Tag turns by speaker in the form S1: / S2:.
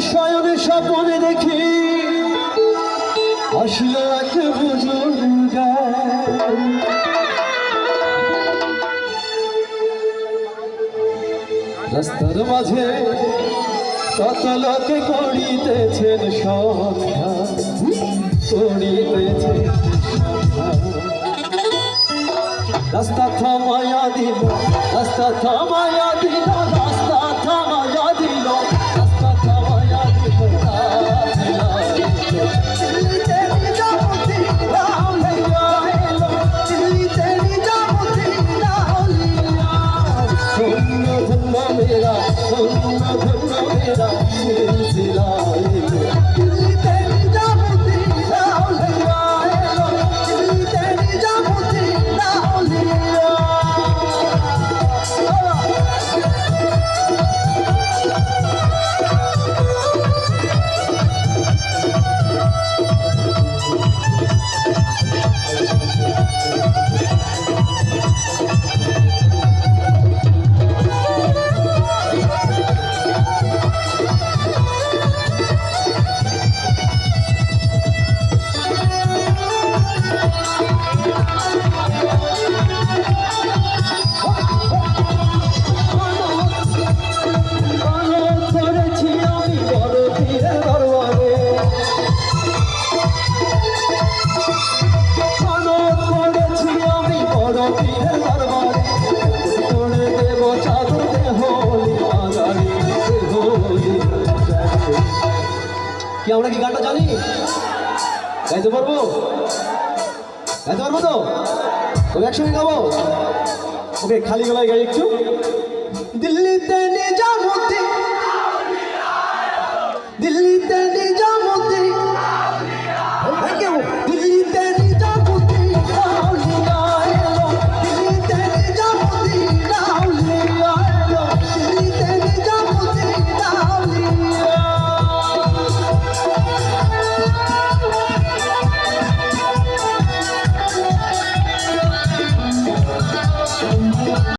S1: শয়নে স্বপনে দেখি। আসলো এক বুজুর্গ। রাস্তার মাঝে কত লোকে করিতেছেন সন্ধ্যা। করিতেছে রাস্তা থামায়া দিল রাস্তা থামায়া দিল ধন্য ধন্য মেরা আমরা কি গানটা জানি? গাইতে পারব? গাইতে পারব তো? তবে ওকে, খালি গলায় গাই একটু। দিল্লিতে